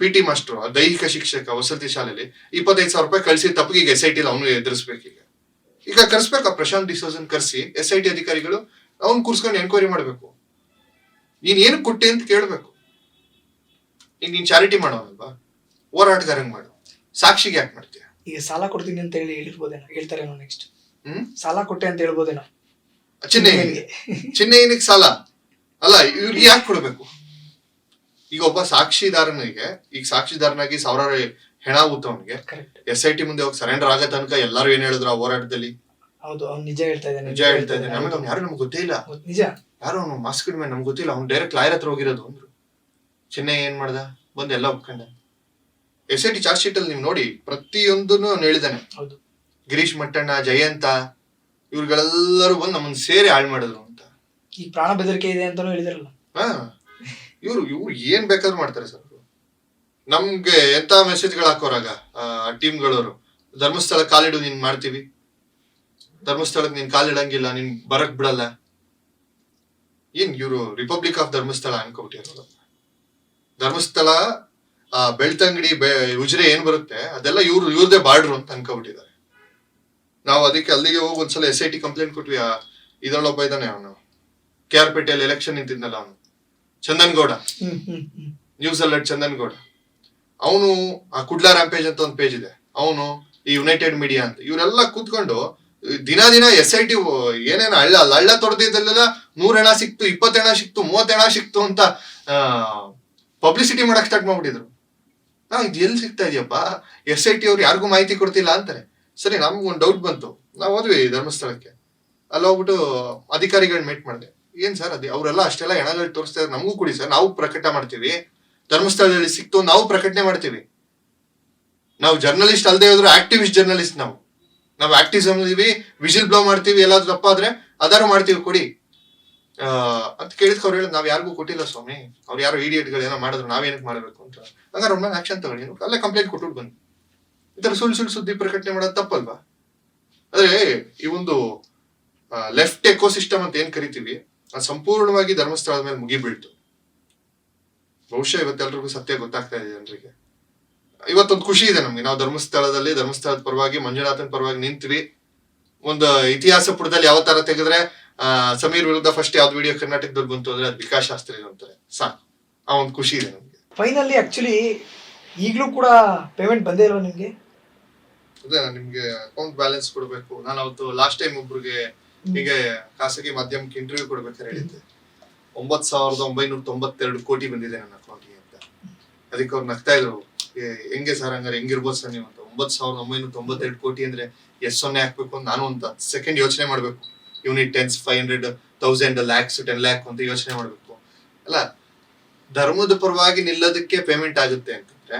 ಪಿ ಟಿ ಮಾಸ್ಟರ್ ದೈಹಿಕ ಶಿಕ್ಷಕ, ವಸತಿ ಶಾಲೆಯಲ್ಲಿ ಇಪ್ಪತ್ತೈದು ಸಾವಿರ ರೂಪಾಯಿ ಕಳಿಸಿ ತಪ್ಪಿಗೆ ಎಸ್ ಐ ಟಿ ಅವನು ಎದುರಿಸ್ಬೇಕು ಈಗ. ಈಗ ಕರ್ಸ್ಬೇಕಾ? ಪ್ರಶಾಂತ್ ಡಿಸೋಜನ್ ಕರ್ಸಿ ಎಸ್ ಐ ಟಿ ಅಧಿಕಾರಿಗಳು ಅವ್ನ್ ಕೂರ್ಸ್ಕೊಂಡು ಎನ್ಕ್ವೈರಿ ಮಾಡ್ಬೇಕು. ನೀನ್ ಏನು ಕೊಟ್ಟೆ ಅಂತ ಕೇಳ್ಬೇಕು. ಈಗ ನೀನ್ ಚಾರಿಟಿ ಮಾಡೋನಲ್ವಾ? ಹೋರಾಟಗಾರಂಗ್ ಮಾಡು. ಸಾಕ್ಷಿಗೆ ಯಾಕೆ ಮಾಡ್ತೀಯ? ಈಗ ಸಾಲ ಕೊಡ್ತೀನಿ ಅಂತ ಹೇಳಿ ಹೇಳಿರ್ಬೋದೇನೋ? ಹೇಳ್ತಾರೇನೋ ನೆಕ್ಸ್ಟ್ ಹ್ಮ್? ಸಾಲ ಕೊಟ್ಟೆ ಅಂತ ಹೇಳ್ಬೋದೇನೋ? ಚಿನ್ನಯ್ಯನಿಗೆ ಚಿನ್ನಯ್ಯನಿಗೆ ಸಾಲ. ಅಲ್ಲ ಇವ್ರಿಗೆ ಯಾಕೆ ಕೊಡ್ಬೇಕು? ಈಗ ಒಬ್ಬ ಸಾಕ್ಷಿದಾರನಿಗೆ ಈಗ ಸಾಕ್ಷಿದಾರನಾಗಿ ಸಾವಿರಾರು ಹೆಣ ಕರೆಕ್ಟ್ ಎಸ್ ಐ ಟಿ ಮುಂದೆ ಹೋಗಿ ಸರೆಂಡರ್ ಆಗೋ ತನಕ ಎಲ್ಲರೂ ಏನ್ ಹೇಳಿದ್ರು ಆ ಹೋರಾಟದಲ್ಲಿ? ಹೌದು ಅವ್ನು ನಿಜ ಹೇಳ್ತಾ ಇದ್ದಾನೆ. ನಿಜ ಹೇಳ್ತಾ ಇದ್ದಾನೆ. ಅವ್ನು ಯಾರು ನಮ್ಗೆ ಗೊತ್ತೇ ಇಲ್ಲ ನಿಜ? ಯಾರು ಅವ್ನು? ಮಾಸ್ಕ್ ಮೇಲೆ ನಮ್ಗೆ ಗೊತ್ತಿಲ್ಲ. ಅವ್ನು ಡೈರೆಕ್ಟ್ ಲಾಯರ್ ಹತ್ರ ಹೋಗಿರೋದು ಅಂದ್ರು. ಚೆನ್ನೈ ಏನ್ ಮಾಡ್ದ? ಬಂದು ಎಲ್ಲ ಒಪ್ಕೊಂಡ. S I T charge sheet ಅಲ್ಲಿ ನೀವು ನೋಡಿ ಪ್ರತಿಯೊಂದನ್ನು ಅವ್ನು ಹೇಳಿದಾನೆ. ಗಿರೀಶ್ ಮಟ್ಟಣ್ಣ ಜಯಂತ ಇವ್ರಗಳೆಲ್ಲರೂ ಬಂದು ನಮ್ಮನ್ನ ಸೇರಿ ಹಾಳು ಮಾಡಿದ್ರು ಅಂತ. ಈ ಪ್ರಾಣ ಬೆದರಿಕೆ ಇದೆ ಅಂತಾನೂ ಹೇಳಿದಾರಲ್ಲ. ಹಾ. ಇವ್ರು ಇವ್ರು ಏನ್ ಬೇಕಾದ್ರೂ ಮಾಡ್ತಾರೆ ಸರ್ ನಮ್ಗೆ ಎಂತ ಮೆಸೇಜ್ಗಳು ಹಾಕೋರಾಗ? ಟೀಮ್ಗಳವರು. ಧರ್ಮಸ್ಥಳ ಕಾಲಿಡು ನೀನ್ ಮಾಡ್ತೀವಿ. ಧರ್ಮಸ್ಥಳಕ್ಕೆ ನೀನ್ ಕಾಲಿಡಂಗಿಲ್ಲ ನೀನ್ ಬರಕ್ ಬಿಡಲ್ಲ. ಏನ್ ಇವರು ರಿಪಬ್ಲಿಕ್ ಆಫ್ ಧರ್ಮಸ್ಥಳ ಅನ್ಕೊಬಿಟ್ಟಿರೋದು. ಧರ್ಮಸ್ಥಳ, ಆ, ಬೆಳ್ತಂಗಡಿ, ಬೆ, ಉಜಿರೆ ಏನ್ ಬರುತ್ತೆ, ಅದೆಲ್ಲ ಇವ್ರು, ಇವ್ರದೇ ಬಾರ್ಡ್ರು ಅಂತ ಅನ್ಕೊಬಿಟ್ಟಿದ್ದಾರೆ. ನಾವು ಅದಕ್ಕೆ ಅಲ್ಲಿಗೆ ಹೋಗಿ ಒಂದ್ಸಲ ಎಸ್ ಐ ಟಿ ಕಂಪ್ಲೇಂಟ್ ಕೊಟ್ವಿ ಇದ್ರಲ್ಲೊಬ್ಬ ಇದ್ದಾನೆ ಅವನು. ಕೆ ಆರ್ ಪೇಟೆಯಲ್ಲಿ ಎಲೆಕ್ಷನ್ ನಿಂತಿದ್ನಲ್ಲ ಅವನು. ಚಂದನ್ಗೌಡ. News alert Chandan Gowda. ಅವನು, ಆ ಕುಡ್ಲಾ ರ್ಯಾಂಪೇಜ್ ಅಂತ ಒಂದು ಪೇಜ್ ಇದೆ. ಅವನು, ಈ ಯುನೈಟೆಡ್ ಮೀಡಿಯಾ ಅಂತ. ಇವರೆಲ್ಲ ಕೂತ್ಕೊಂಡು, ದಿನ ದಿನ ಎಸ್ ಐ ಟಿ ಏನೇನು ಹಳ್ಳ ಹಳ್ಳ ತೊಡೆದಿದ್ದಲ್ಲೆಲ್ಲ ನೂರ್ ಹೆಣ ಸಿಕ್ತು, ಇಪ್ಪತ್ತೆಣ ಸಿಕ್ತು, ಮೂವತ್ತೆಣ ಸಿಕ್ತು ಅಂತ ಪಬ್ಲಿಸಿಟಿ ಮಾಡಕ್ ಸ್ಟಾರ್ಟ್ ಮಾಡ್ಬಿಟ್ಟಿದ್ರು. ನಾವು ಇದು ಎಲ್ಲಿ ಸಿಗ್ತಾ ಇದೆಯಪ್ಪ? ಎಸ್ ಐ ಟಿ ಅವ್ರು ಯಾರಿಗೂ ಮಾಹಿತಿ ಕೊಡ್ತಿಲ್ಲ ಅಂತಾರೆ. ಸರಿ ನಮ್ಗೆ ಒಂದು ಡೌಟ್ ಬಂತು. ನಾವು ಹೋದ್ವಿ ಧರ್ಮಸ್ಥಳಕ್ಕೆ. ಅಲ್ಲಿ ಹೋಗ್ಬಿಟ್ಟು ಅಧಿಕಾರಿಗಳನ್ನ ಮೀಟ್ ಮಾಡಿದೆ. ಏನ್ ಸರ್ ಅದೇ ಅವರೆಲ್ಲ ಅಷ್ಟೆಲ್ಲ ಹೆಣಗಳು ತೋರಿಸ್ತಾ ನಮಗೂ ಕೊಡಿ ಸರ್ ನಾವು ಪ್ರಕಟ ಮಾಡ್ತೀವಿ. ಧರ್ಮಸ್ಥಳದಲ್ಲಿ ಸಿಕ್ತು, ನಾವು ಪ್ರಕಟಣೆ ಮಾಡ್ತೀವಿ. ನಾವು ಜರ್ನಲಿಸ್ಟ್ ಅಲ್ಲದೆ ಹೋದ್ರು ಆಕ್ಟಿವಿಸ್ಟ್ ಜರ್ನಲಿಸ್ಟ್ ನಾವು. ನಾವು ಆಕ್ಟಿವಿಸಮ್ ಇದೀವಿ ವಿಜಿಲ್ ಬ್ಲೋ ಮಾಡ್ತೀವಿ, ಎಲ್ಲಾದ್ರೂ ತಪ್ಪಾದ್ರೆ, ಅದಾರು ಮಾಡ್ತೀವಿ, ಕೊಡಿ. ಅಂತ ಕೇಳಿದ್ಕ ಅವ್ರು ಹೇಳಿದ್ ನಾವು ಯಾರಿಗೂ ಕೊಟ್ಟಿಲ್ಲ ಸ್ವಾಮಿ. ಅವ್ರು ಯಾರು ಇಡಿಯಟ್ಗಳು ಏನೋ ಮಾಡಿದ್ರು ನಾವೇನಕ್ಕೆ ಮಾಡಬೇಕು ಅಂತ. ಹಂಗಾರೆ ಮೇಲೆ ಆಕ್ಷನ್ ತಗೊಳ್ಳಿ. ಅಲ್ಲೇ ಕಂಪ್ಲೇಂಟ್ ಕೊಟ್ಟು ಬಂದು ಈ ತರ ಸುಳ್ಳು ಸುಳ್ಳು ಸುದ್ದಿ ಪ್ರಕಟಣೆ ಮಾಡೋದು ತಪ್ಪಲ್ವಾ? ಆದ್ರೆ, ಈ ಒಂದು ಲೆಫ್ಟ್ ಎಕೋಸಿಸ್ಟಮ್ ಅಂತ ಏನ್ ಕರಿತೀವಿ, ಅದು ಸಂಪೂರ್ಣವಾಗಿ ಧರ್ಮಸ್ಥಳದ ಮೇಲೆ ಮುಗಿಬೀಳ್ತು ಬಹುಶಃ ಇವತ್ತೆಲ್ರಿಗೂ ಸತ್ಯ ಗೊತ್ತಾಗ್ತಾ ಇದೆ ಜನರಿಗೆ ಇವತ್ತೊಂದು ಖುಷಿ ಇದೆ ನಮ್ಗೆ. ನಾವು ಧರ್ಮಸ್ಥಳದಲ್ಲಿ, ಧರ್ಮಸ್ಥಳದ ಪರವಾಗಿ, ಮಂಜುನಾಥನ್ ಪರವಾಗಿ ನಿಂತ್ವಿ. ಒಂದು ಇತಿಹಾಸ ಪುಟದಲ್ಲಿ ಯಾವ ತರ ತೆಗೆದ್ರೆ ಆ, ಸಮೀರ್ ವಿರುದ್ಧ ಫಸ್ಟ್ ಯಾವ್ದು ವಿಡಿಯೋ ಕರ್ನಾಟಕದಲ್ಲಿ ಬಂತು ಅಂದ್ರೆ ಅದು ವಿಕಾಸ್ ಶಾಸ್ತ್ರಿ ಅಂತಾರೆ. ಸಾಕು. ಆ ಒಂದು ಖುಷಿ ಇದೆ ನಮ್ಗೆ. ಫೈನಲಿ ಆಕ್ಚುಲಿ ಈಗಲೂ ಕೂಡ ಪೇಮೆಂಟ್ ಬಂದೇ ಇಲ್ವಾ ನಿಮ್ಗೆ? ಅದೇ ನಾನು ನಿಮ್ಗೆ ಅಕೌಂಟ್ ಬ್ಯಾಲೆನ್ಸ್ ಕೊಡಬೇಕು. ನಾನು ಅವತ್ತು ಲಾಸ್ಟ್ ಟೈಮ್ ಒಬ್ರಿಗೆ ಹೀಗೆ ಖಾಸಗಿ ಮಾಧ್ಯಮಕ್ಕೆ ಇಂಟರ್ವ್ಯೂ ಕೊಡ್ಬೇಕಾದ್ರೆ ಹೇಳಿದ್ದೆ. ಒಂಬತ್ ಸಾವಿರದ ಒಂಬೈನೂರ ತೊಂಬತ್ತೆರಡು ಕೋಟಿ ಬಂದಿದೆ ನನ್ನ ಅಕೌಂಟ್ಗೆ ಅಂತ. ಅದಕ್ಕೆ ಅವ್ರು ನಗ್ತಾ ಇದ್ರು. "ಏ, ಹೆಂಗೆ ಸರ್ ಹಂಗಾರೆ ಹೆಂಗಿರ್ಬೋದು ಸರ್ ನೀವು ಅಂತ. ಒಂಬತ್ ಸಾವಿರದ ಒಂಬೈನೂರ ತೊಂಬತ್ತೆರಡು ಕೋಟಿ ಅಂದ್ರೆ ಎಸ್ ಸೊನ್ನೆ ಹಾಕ್ಬೇಕು ಅಂತ. ನಾನು ಒಂದು ಸೆಕೆಂಡ್ ಯೋಚನೆ ಮಾಡ್ಬೇಕು. Unit tens five hundred thousand lakhs ten lakh ಅಂತ ಯೋಚನೆ ಮಾಡಬೇಕು. ಅಲ್ಲ ಧರ್ಮದ ಪರವಾಗಿ ನಿಲ್ಲೋದಕ್ಕೆ ಪೇಮೆಂಟ್ ಆಗುತ್ತೆ ಅಂತಂದ್ರೆ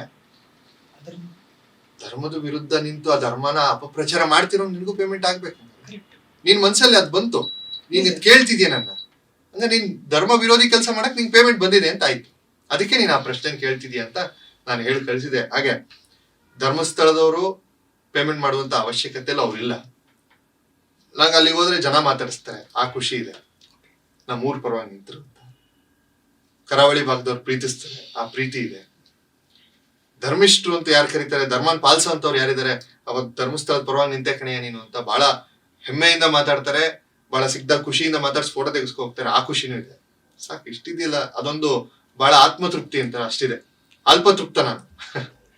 ಧರ್ಮದ ವಿರುದ್ಧ ನಿಂತು ಆ ಧರ್ಮನ ಅಪಪ್ರಚಾರ ಮಾಡ್ತಿರೋ ನಿನ್ಗೂ ಪೇಮೆಂಟ್ ಆಗ್ಬೇಕು. ನಿನ್ ಮನ್ಸಲ್ಲಿ ಅದ್ ಬಂತು. ನೀನ್ ಇದ್ ಕೇಳ್ತಿದ್ಯಾ ನನ್ನ? ಅಂದ್ರೆ ನೀನ್ ಧರ್ಮ ವಿರೋಧಿ ಕೆಲಸ ಮಾಡಕ್ ನಿನ್ ಪೇಮೆಂಟ್ ಬಂದಿದೆ ಅಂತ ಆಯ್ತು. ಅದಕ್ಕೆ ನೀನ್ ಆ ಪ್ರಶ್ನೆ ಕೇಳ್ತಿದ್ಯಾ ಅಂತ ನಾನು ಹೇಳಿ ಕಳಿಸಿದೆ. ಹಾಗೆ ಧರ್ಮಸ್ಥಳದವರು ಪೇಮೆಂಟ್ ಮಾಡುವಂತ ಅವಶ್ಯಕತೆ ಇಲ್ಲ ಅವ್ರಿಲ್ಲ. ನಂಗೆ ಅಲ್ಲಿ ಹೋದ್ರೆ ಜನ ಮಾತಾಡಿಸ್ತಾರೆ. ಆ ಖುಷಿ ಇದೆ. ನಮ್ಮ ಊರ್ ಪರವಾಗಿ ನಿಂತರು ಕರಾವಳಿ ಭಾಗದವ್ರು ಪ್ರೀತಿಸ್ತಾರೆ. ಆ ಪ್ರೀತಿ ಇದೆ. ಧರ್ಮಿಷ್ಠರು ಅಂತ ಯಾರು ಕರೀತಾರೆ? ಧರ್ಮನ್ ಪಾಲಿಸುವಂತವ್ರು ಯಾರಿದ್ದಾರೆ ಅವತ್ ಧರ್ಮಸ್ಥಳದ ಪರವಾಗಿ ನಿಂತೆ ಕಣೆಯ ನೀನು ಅಂತ ಬಹಳ ಹೆಮ್ಮೆಯಿಂದ ಮಾತಾಡ್ತಾರೆ. ಬಹಳ ಸಿಗ್ದಾಗ ಖುಷಿಯಿಂದ ಮಾತಾಡ್ಸಿ ಫೋಟೋ ತೆಗೆಸ್ಕೊ ಹೋಗ್ತಾರೆ. ಆ ಖುಷಿನೂ ಇದೆ. ಸಾಕು, ಇಷ್ಟಿದೆಯಲ್ಲ. ಅದೊಂದು ಬಹಳ ಆತ್ಮತೃಪ್ತಿ ಅಂತ ಅಷ್ಟಿದೆ. ಅಲ್ಪ ತೃಪ್ತ ನಾನು.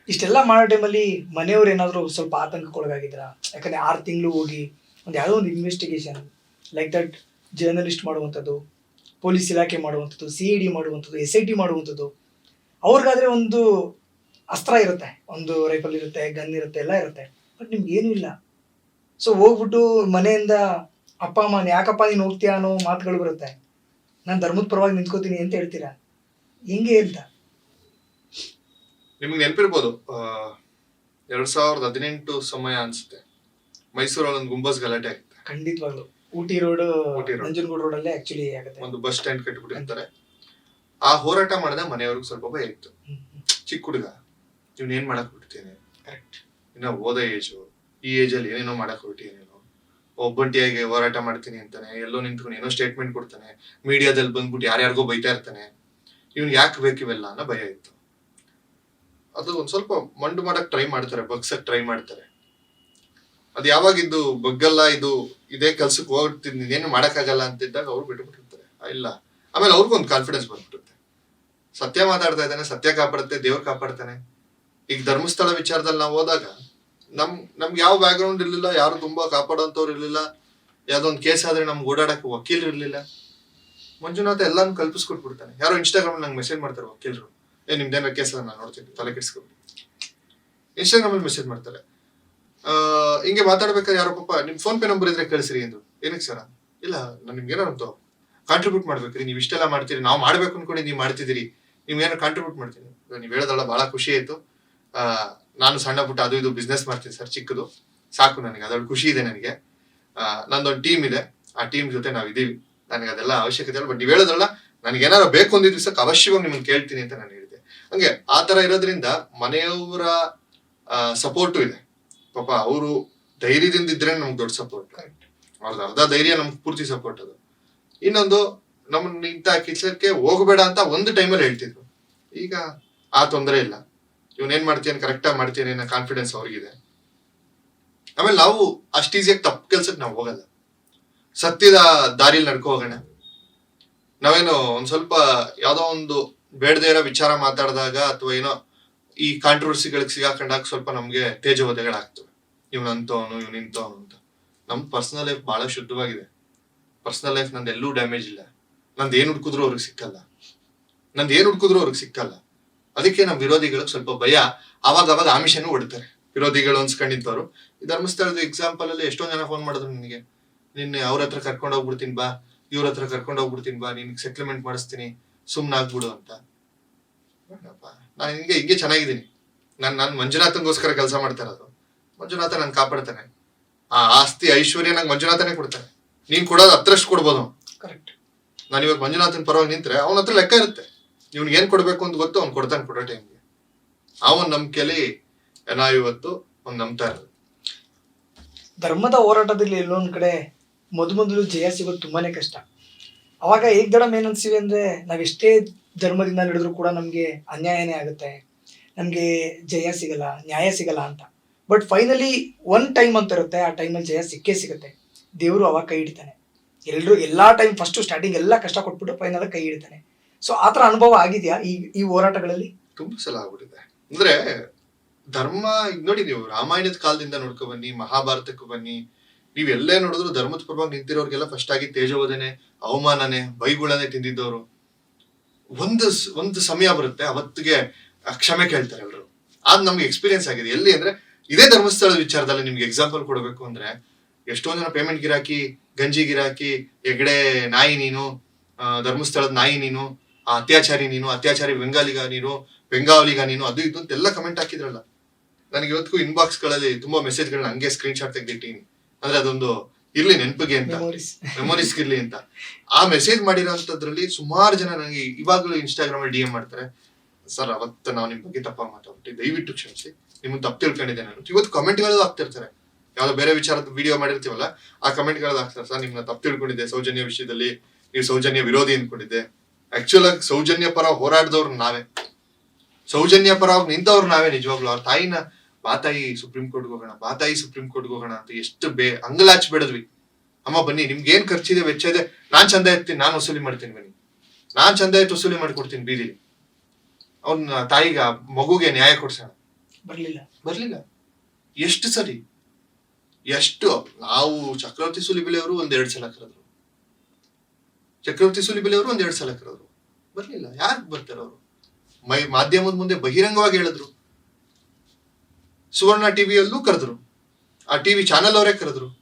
ಇಷ್ಟೆಲ್ಲ ಮಾಡೋ ಟೈಮಲ್ಲಿ ಮನೆಯವ್ರು ಏನಾದ್ರು ಸ್ವಲ್ಪ ಆತಂಕಕ್ಕೊಳಗಾಗಿದ್ರ ಯಾಕಂದ್ರೆ ಆರು ತಿಂಗಳು ಹೋಗಿ ಒಂದು ಯಾವುದೋ ಒಂದು ಇನ್ವೆಸ್ಟಿಗೇಷನ್ ಲೈಕ್ ದಟ್ ಜರ್ನಲಿಸ್ಟ್ ಮಾಡುವಂಥದ್ದು ಪೊಲೀಸ್ ಇಲಾಖೆ ಮಾಡುವಂಥದ್ದು ಸಿ ಇ ಡಿ ಮಾಡುವಂಥದ್ದು ಎಸ್ ಐ ಟಿ ಮಾಡುವಂಥದ್ದು, ಅವ್ರಿಗಾದರೆ ಒಂದು ಅಸ್ತ್ರ ಇರುತ್ತೆ, ಒಂದು ರೈಫಲ್ ಇರುತ್ತೆ ಗನ್ ಇರುತ್ತೆ, ಎಲ್ಲ ಇರುತ್ತೆ. ಬಟ್ ನಿಮ್ಗೆ ಏನೂ ಇಲ್ಲ. ಸೊ ಹೋಗ್ಬಿಟ್ಟು ಮನೆಯಿಂದ, ಅಪ್ಪ, ಅಮ್ಮ ಯಾಕಪ್ಪ ನೀನು ಹೋಗ್ತೀಯ ಅನ್ನೋ ಮಾತುಗಳು ಬರುತ್ತೆ. ನಾನು ಧರ್ಮದ ಪರವಾಗಿ ನಿಂತ್ಕೋತೀನಿ ಅಂತ ಹೇಳ್ತೀರಾ? ಹಿಂಗೆ ಅಂತ. ನಿಮ್ಗೆ ನೆನಪಿರ್ಬೋದು ಎರಡು ಸಾವಿರದ ಹದಿನೆಂಟು ಸಮಯ ಅನ್ಸುತ್ತೆ. ಮೈಸೂರಲ್ಲಿ ಒಂದು ಗುಂಬಸ್ ಗಲಾಟೆ ಆಗುತ್ತೆ. ಖಂಡಿತವಾಗ್ಲು. Ooty road Ooty road. Nanjangud road ಅಲ್ಲೇ ಆಕ್ಚುಲಿ ಆಗುತ್ತೆ. ಒಂದು ಬಸ್ ಸ್ಟ್ಯಾಂಡ್ ಕಟ್ಬಿಟ್ಟಿರ್ತಾರೆ ಆ ಹೋರಾಟ ಮಾಡಿದ ಮನೆಯವ್ರಿಗೆ ಸ್ವಲ್ಪ ಭಯ ಇತ್ತು. ಚಿಕ್ಕ ಹುಡುಗ ಇವ್ನ ಏನ್ ಮಾಡಕ್ ಬಿಡ್ತೀನಿ ಇನ್ನ ಓದ ಏಜು ಈ ಏಜ್ ಅಲ್ಲಿ ಏನೇನೋ ಮಾಡಕ್ ಹೊರಟಿಯ ನೀನು. ಒಬ್ಬಂಟಿಯಾಗಿ ಹೋರಾಟ ಮಾಡ್ತೀನಿ ಅಂತಾನೆ ಎಲ್ಲೋ ನಿಂತ್ಕೊಂಡು ಏನೋ ಸ್ಟೇಟ್ಮೆಂಟ್ ಕೊಡ್ತಾನೆ ಮೀಡಿಯಾದಲ್ಲಿ ಬಂದ್ಬಿಟ್ಟು ಯಾರ್ಯಾರಿಗೋ ಬೈತಾ ಇರ್ತಾನೆ. ಇವ್ನ್ ಯಾಕೆ ಬೇಕು ಇವೆಲ್ಲ ಅನ್ನೋ ಭಯ ಇತ್ತು. ಅದು ಒಂದ್ ಸ್ವಲ್ಪ ಮಂಡು ಮಾಡಕ್ ಟ್ರೈ ಮಾಡ್ತಾರೆ ಬಗ್ಸಕ್ ಟ್ರೈ ಮಾಡ್ತಾರೆ. ಅದ್ ಯಾವಾಗ ಇದು ಬಗ್ಗಲ್ಲ, ಇದು ಇದೇ ಕೆಲ್ಸಕ್ಕೆ ಹೋಗ್ತೀನಿ ಏನು ಮಾಡೋಕ್ಕಾಗಲ್ಲ ಅಂತಿದ್ದಾಗ ಅವ್ರು ಬಿಟ್ಬಿಟ್ಟಿರ್ತಾರೆ. ಇಲ್ಲ. ಆಮೇಲೆ ಅವ್ರಿಗೊಂದು ಕಾನ್ಫಿಡೆನ್ಸ್ ಬಂದ್ಬಿಡುತ್ತೆ. ಸತ್ಯ ಮಾತಾಡ್ತಾ ಇದ್ದಾನೆ, ಸತ್ಯ ಕಾಪಾಡುತ್ತೆ, ದೇವ್ರು ಕಾಪಾಡ್ತಾನೆ. ಈಗ ಧರ್ಮಸ್ಥಳ ವಿಚಾರದಲ್ಲಿ ನಾವು ಹೋದಾಗ, ನಮ್, ನಮ್ಗೆ ಯಾವ ಬ್ಯಾಕ್ ಗ್ರೌಂಡ್ ಇರ್ಲಿಲ್ಲ, ಯಾರು ತುಂಬಾ ಕಾಪಾಡೋಂಥವ್ರು ಇರ್ಲಿಲ್ಲ, ಯಾವ್ದೊಂದು ಕೇಸ್ ಆದ್ರೆ ನಮ್ಗೆ ಓಡಾಡಕ್ಕೆ ವಕೀಲ್ ಇರ್ಲಿಲ್ಲ. ಮಂಜುನಾಥ ಎಲ್ಲಾನು ಕಲ್ಪಿಸ್ಕೊಟ್ಬಿಡ್ತಾನೆ. ಯಾರೋ ಇನ್ಸ್ಟಾಗ್ರಾಮ್ ನಂಗೆ ಮೆಸೇಜ್ ಮಾಡ್ತಾರೆ ವಕೀಲರು. ಏ, ನಿಮ್ದೇನೋ ಕೇಸ್ ನಾನು ನೋಡ್ತೀನಿ, ತಲೆ ಕೆಡಿಸ್ಕೊಂಡು ಇನ್ಸ್ಟಾಗ್ರಾಮಲ್ಲಿ ಮೆಸೇಜ್ ಮಾಡ್ತಾರೆ. ಹಿಂಗೆ ಮಾತಾಡ್ಬೇಕಾದ್ರೆ ಯಾರೋ ಪಾಪ ನಿಮ್ ಫೋನ್ ಪೇ ನಂಬರ್ ಇದ್ರೆ ಕಳಿಸ್ರಿ ಎಂದು ಏನಕ್ಕೆ ಸರ? ಇಲ್ಲ, ನಾನು ನಿಮ್ಗೆ ಏನೋ ಅಂತ ಕಾಂಟ್ರಿಬ್ಯೂಟ್ ಮಾಡ್ಬೇಕ್ರಿ, ನೀವು ಇಷ್ಟೆಲ್ಲ ಮಾಡ್ತೀರಿ, ನಾವು ಮಾಡ್ಬೇಕು ಅನ್ಕೊಂಡು ನೀವು ಮಾಡ್ತಿದ್ದೀರಿ. ನಿಮ್ಗೆ ಏನೋ ಕಾಂಟ್ರಿಬ್ಯೂಟ್ ಮಾಡ್ತೀನಿ. ನೀವು ಹೇಳೋದಲ್ಲ ಬಹಳ ಖುಷಿ ಆಯ್ತು. ನಾನು ಸಣ್ಣ ಪುಟ್ಟ ಅದು ಇದು ಬಿಸ್ನೆಸ್ ಮಾಡ್ತೀನಿ ಸರ್, ಚಿಕ್ಕದು. ಸಾಕು ನನಗೆ ಅದರಲ್ಲಿ ಖುಷಿ ಇದೆ ನನಗೆ. ನಂದೊಂದು ಟೀಮ್ ಇದೆ. ಆ ಟೀಮ್ ಜೊತೆ ನಾವು ಇದೀವಿ ನನಗೆ ಅದೆಲ್ಲ ಅವಶ್ಯಕತೆ ಇಲ್ಲ ಬಟ್ ನೀವು ಹೇಳೋದಲ್ಲ ನನಗೆ ಏನಾರು ಬೇಕು ಒಂದು ದಿವಸಕ್ಕೆ ಅವಶ್ಯವಾಗಿ ನಿಮ್ಗೆ ಕೇಳ್ತೀನಿ ಅಂತ ನಾನು ಹೇಳಿದೆ. ಹಂಗೆ, ಆ ಥರ ಇರೋದ್ರಿಂದ ಮನೆಯವರ ಸಪೋರ್ಟು ಇದೆ. ಪಾಪ ಅವರು ಧೈರ್ಯದಿಂದ ಇದ್ರೆ ನಮ್ಗೆ ದೊಡ್ಡ ಸಪೋರ್ಟ್ ಅವ್ರದ್ದು ಅರ್ಧ ಧೈರ್ಯ ನಮ್ಗೆ ಪೂರ್ತಿ ಸಪೋರ್ಟ್ ಅದು. ಇನ್ನೊಂದು ನಮ್ಮನ್ನ ಇಂಥ ಕೆಲಸಕ್ಕೆ ಹೋಗಬೇಡ ಅಂತ ಒಂದು ಟೈಮಲ್ಲಿ ಹೇಳ್ತಿದ್ರು. ಈಗ ಆ ತೊಂದರೆ ಇಲ್ಲ. ಇವನ್ ಏನ್ ಮಾಡ್ತೀನಿ ಕರೆಕ್ಟಾಗಿ ಮಾಡ್ತೀನಿ ಅನ್ನೋ ಕಾನ್ಫಿಡೆನ್ಸ್ ಅವ್ರಿಗಿದೆ. ಆಮೇಲೆ ನಾವು ಅಷ್ಟು ಈಸಿಯಾಗಿ ತಪ್ಪು ಕೆಲ್ಸಕ್ಕೆ ನಾವು ಹೋಗಲ್ಲ. ಸತ್ಯದ ದಾರಿಲಿ ನಡ್ಕೊ ಹೋಗೋಣ. ನಾವೇನು ಒಂದ್ ಸ್ವಲ್ಪ ಯಾವ್ದೋ ಒಂದು ಬೇಡದೇ ಇರೋ ವಿಚಾರ ಮಾತಾಡಿದಾಗ ಅಥವಾ ಏನೋ ಈ ಕಾಂಟ್ರವರ್ಸಿಗಳಿಗೆ ಸಿಗಾಕೊಂಡಾಗ ಸ್ವಲ್ಪ ನಮ್ಗೆ ತೇಜೋವಧೆಗಳಾಗ್ತವೆ. ಇವ್ನು ಅಂತವನು ಇವ್ನು ಇಂಥವನು ಅಂತ. ನಮ್ ಪರ್ಸನಲ್ ಲೈಫ್ ಬಹಳ ಶುದ್ಧವಾಗಿದೆ. ಪರ್ಸನಲ್ ಲೈಫ್ ನಂದು ಎಲ್ಲೂ ಡ್ಯಾಮೇಜ್ ಇಲ್ಲ. ನಂದು ಏನ್ ಹುಡ್ಕಿದ್ರು ಅವ್ರಿಗೆ ಸಿಕ್ಕಲ್ಲ. ನಂದು ಏನ್ ಹುಡ್ಕಿದ್ರು ಅವ್ರಿಗೆ ಸಿಕ್ಕಲ್ಲ. ಅದಕ್ಕೆ ನಮ್ಮ ವಿರೋಧಿಗಳು ಸ್ವಲ್ಪ ಭಯ. ಅವಾಗ ಅವಾಗ ಆಮಿಷನೂ ಹೊಡ್ತಾರೆ. ವಿರೋಧಿಗಳು ಅನ್ಸ್ಕೊಂಡಿದ್ದವರು. ಧರ್ಮಸ್ಥಳದ ಎಕ್ಸಾಂಪಲ್ ಅಲ್ಲಿ ಎಷ್ಟೋ ಜನ ಫೋನ್ ಮಾಡಿದ್ರು ನಿನಗೆ. ನಿನ್ನೆ ಅವ್ರ ಹತ್ರ ಕರ್ಕೊಂಡು ಹೋಗ್ಬಿಡ್ತೀನಿ ಬಾ. ಇವ್ರ ಹತ್ರ ಕರ್ಕೊಂಡು ಹೋಗ್ಬಿಡ್ತೀನಿ ಬಾ. ನಿನ್ಗೆ ಸೆಟ್ಲ್ಮೆಂಟ್ ಮಾಡಿಸ್ತೀನಿ. ಸುಮ್ಮನೆ ಆಗ್ಬಿಡು ಅಂತ. ನಾನು ಹಿಂಗೆ ಹಿಂಗೆ ಚೆನ್ನಾಗಿದ್ದೀನಿ. ನಾನು ನಾನು ಮಂಜುನಾಥನ್ಗೋಸ್ಕರ ಕೆಲಸ ಮಾಡ್ತಾ ಇರೋದು. ಮಂಜುನಾಥ ನಾನು ಕಾಪಾಡ್ತಾನೆ. ಆ ಆಸ್ತಿ ಐಶ್ವರ್ಯ ನಂಗೆ ಮಂಜುನಾಥನೇ ಕೊಡ್ತಾನೆ. ನೀನ್ ಕೊಡೋದು ಹತ್ರಷ್ಟು ಕೊಡ್ಬೋದು ಕರೆಕ್ಟ್ ನಾನು ಇವಾಗ ಮಂಜುನಾಥನ್ ಪರವಾಗಿ ನಿಂತ್ರೆ ಅವನ ಹತ್ರ ಲೆಕ್ಕ ಇರುತ್ತೆ. ಇವ್ನಿಗೆ ಏನ್ ಕೊಡ್ಬೇಕು ಅಂತ ಗೊತ್ತು ಅವ್ನು ಕೊಡ್ತಾನೆ ಕೊಡೋ ಟೈಮ್ಗೆ ಅವನ್ ನಂಬಿಕೆಯಲ್ಲಿ ನಾವು ಇವತ್ತು ಅವ್ನು ನಂಬ್ತಾ ಇರೋದು. ಧರ್ಮದ ಹೋರಾಟದಲ್ಲಿ ಎಲ್ಲೊಂದ್ ಕಡೆ ಮೊದ್ ಮೊದಲು ಜಯ ಸಿಗೋದು ತುಂಬಾನೇ ಕಷ್ಟ. ಅವಾಗ ಏಕ್ ದಡಮ್ ಏನ್ ಅನ್ಸಿವಿ ಅಂದ್ರೆ ನಾವೆಷ್ಟೇ ಧರ್ಮದಿಂದ ನಡೆದ್ರು ಕೂಡ ನಮ್ಗೆ ಅನ್ಯಾಯನೇ ಆಗುತ್ತೆ. ನಮ್ಗೆ ಜಯ ಸಿಗಲ್ಲ ನ್ಯಾಯ ಸಿಗಲ್ಲ ಅಂತ. ಬಟ್ ಫೈನಲಿ ಒನ್ ಟೈಮ್ ಅಂತ ಇರುತ್ತೆ, ಆ ಟೈಮಲ್ಲಿ ಜಯ ಸಿಕ್ಕೇ ಸಿಗುತ್ತೆ. ದೇವರು ಅವಾಗ ಕೈ ಹಿಡಿತಾನೆ. ಎಲ್ಲರೂ ಎಲ್ಲ ಟೈಮ್ ಫಸ್ಟ್ ಸ್ಟಾರ್ಟಿಂಗ್ ಎಲ್ಲ ಕಷ್ಟ ಕೊಟ್ಬಿಟ್ಟು ಫೈನಲ್ ಕೈ ಹಿಡಿತಾನೆ. ಸೊ ಆ ಥರ ಅನುಭವ ಆಗಿದೆಯಾ ಈ ಈ ಹೋರಾಟಗಳಲ್ಲಿ? ತುಂಬ ಸಲ ಆಗ್ಬಿಟ್ಟಿದೆ. ಅಂದ್ರೆ, ಧರ್ಮ ಈಗ ನೋಡಿ ನೀವು ರಾಮಾಯಣದ ಕಾಲದಿಂದ ನೋಡ್ಕೊ ಬನ್ನಿ, ಮಹಾಭಾರತಕ್ಕೆ ಬನ್ನಿ, ನೀವ್ ಎಲ್ಲೇ ನೋಡಿದ್ರು ಧರ್ಮದ ಪರವಾಗಿ ನಿಂತಿರೋರ್ಗೆಲ್ಲ ಫಸ್ಟ್ ಆಗಿ ತೇಜೋವದನೆ ಅವಮಾನನೆ, ಬೈಗುಳನೆ ತಿಂದಿದ್ದವರು. ಒಂದು ಒಂದು ಸಮಯ ಬರುತ್ತೆ, ಅವತ್ತಿಗೆ ಕ್ಷಮೆ ಕೇಳ್ತಾರೆ ಎಲ್ಲರೂ ಅದು ನಮ್ಗೆ ಎಕ್ಸ್ಪೀರಿಯನ್ಸ್ ಆಗಿದೆ. ಎಲ್ಲಿ ಅಂದ್ರೆ ಇದೇ ಧರ್ಮಸ್ಥಳದ ವಿಚಾರದಲ್ಲಿ ನಿಮ್ಗೆ ಎಕ್ಸಾಂಪಲ್ ಕೊಡಬೇಕು ಅಂದ್ರೆ ಎಷ್ಟೊಂದ್ ಜನ ಪೇಮೆಂಟ್ ಗಿರಾಕಿ ಗಂಜಿ ಗಿರಾಕಿ ಎಗಡೆ ನಾಯಿ ನೀನು ಧರ್ಮಸ್ಥಳದ ನಾಯಿ ನೀನು ಆ, ಅತ್ಯಾಚಾರಿ ನೀನು ಅತ್ಯಾಚಾರಿ ಬೆಂಗಾಲಿಗ ನೀನು ಬೆಂಗಾವಲಿಗ ನೀನು ಅದು ಇದು ಅಂತೆಲ್ಲ ಕಮೆಂಟ್ ಹಾಕಿದ್ರಲ್ಲ. ನನಗೆ ಇವತ್ತಿಗೂ ಇನ್ಬಾಕ್ಸ್ಗಳಲ್ಲಿ ತುಂಬಾ ಮೆಸೇಜ್ ಗಳನ್ನ ಹಂಗೆ ಸ್ಕ್ರೀನ್ ಶಾಟ್ ತೆಗೆದಿಟ್ಟಿನಿ ಅಂದ್ರೆ ಅದೊಂದು ಇರ್ಲಿ ನೆನಪಿಗೆ ಅಂತ. ಮೆಮೊರೀಸ್ ಮೆಮೊರೀಸ್ ಇರ್ಲಿ ಅಂತ. ಆ ಮೆಸೇಜ್ ಮಾಡಿರೋಂಥದ್ರಲ್ಲಿ ಸುಮಾರು ಜನ ನನಗೆ ಇವಾಗಲೂ ಇನ್ಸ್ಟಾಗ್ರಾಮ್ ಅಲ್ಲಿ ಡಿ ಎಂ ಮಾಡ್ತಾರೆ. ಸರ್ ಅವತ್ತು ನಾವು ನಿಮ್ ಬಗ್ಗೆ ತಪ್ಪ ಮಾತಾಡ್ಬಿಟ್ಟು ದಯವಿಟ್ಟು ಕ್ಷಮಿಸಿ. ನಿಮ್ಮನ್ನ ತಪ್ಪು ತಿಳ್ಕೊಂಡಿದ್ದೆ ನಾನು. ಇವತ್ತು ಕಮೆಂಟ್ಗಳು ಹಾಕ್ತಿರ್ತಾರೆ. ಯಾವ್ದೋ ಬೇರೆ ವಿಚಾರದ ವಿಡಿಯೋ ಮಾಡಿರ್ತೀವಲ್ಲ, ಆ ಕಮೆಂಟ್ಗಳು ಹಾಕ್ತಾರೆ, ಸರ್ ನಿಮ್ಮನ್ನ ತಪ್ಪು ತಿಳ್ಕೊಂಡಿದ್ದೆ, ಸೌಜನ್ಯ ವಿಷಯದಲ್ಲಿ. ನೀವು ಸೌಜನ್ಯ ವಿರೋಧಿ ಅನ್ಕೊಂಡಿದ್ದೆ ಆಕ್ಚುಲ್ ಆಗಿ ಸೌಜನ್ಯ ಪರ ಹೋರಾಡಿದವ್ರು ನಾವೇ. ಸೌಜನ್ಯ ಪರ ನಿಂತವ್ರು ನಾವೇ ನಿಜವಾಗ್ಲು. ಅವ್ರ ತಾಯಿನ ಬಾತಾಯಿ ಸುಪ್ರೀಂ ಕೋರ್ಟ್ಗೆ ಹೋಗೋಣ ಬಾತಾಯಿ ಸುಪ್ರೀಂ ಕೋರ್ಟ್ಗೆ ಹೋಗೋಣ ಅಂತ ಎಷ್ಟು ಬೇ ಅಂಗಲಾಚ್ ಬಿಡಿದ್ವಿ. ಅಮ್ಮ, ಬನ್ನಿ, ನಿಮ್ಗೆ ಏನ್ ಖರ್ಚಿದೆ, ವೆಚ್ಚ ಇದೆ? ನಾನ್ ಚಂದ ಎತ್ತೀನಿ ನಾನು ವಸೂಲಿ ಮಾಡ್ತೀನಿ, ಬನ್ನಿ. ನಾನ್ ಚಂದ ಎತ್ತು ವಸೂಲಿ ಮಾಡ್ಕೊಡ್ತೀನಿ ಬೀದಿಲಿ. ಅವ್ನ ತಾಯಿಗ, ಮಗುಗೆ ನ್ಯಾಯ ಕೊಡ್ಸೋಣ. ಬರ್ಲಿಲ್ಲ. ಬರ್ಲಿಲ್ಲ. ಎಷ್ಟು ಸರಿ? ಎಷ್ಟು ನಾವು ಚಕ್ರವರ್ತಿ ಸುಲಿಬೆಲೆಯವರು ಅವರು ಒಂದೆರಡು ಸಲ ಕರೆದ್ರು. ಚಕ್ರವರ್ತಿ ಸುಲಿಬೆಲೆಯವರು ಒಂದ್ ಎರಡ್ ಸಲ ಕರೆದ್ರು. ಬರ್ಲಿಲ್ಲ. ಯಾರು ಬರ್ತಾರೆ ಅವರು? ಮೈ ಮಾಧ್ಯಮದ ಮುಂದೆ ಬಹಿರಂಗವಾಗಿ ಹೇಳಿದ್ರು. ಸುವರ್ಣ ಟಿವಿಯಲ್ಲೂ ಕರೆದ್ರು. ಆ ಟಿವಿ ಚಾನೆಲ್ ಅವರೇ ಕರೆದ್ರು.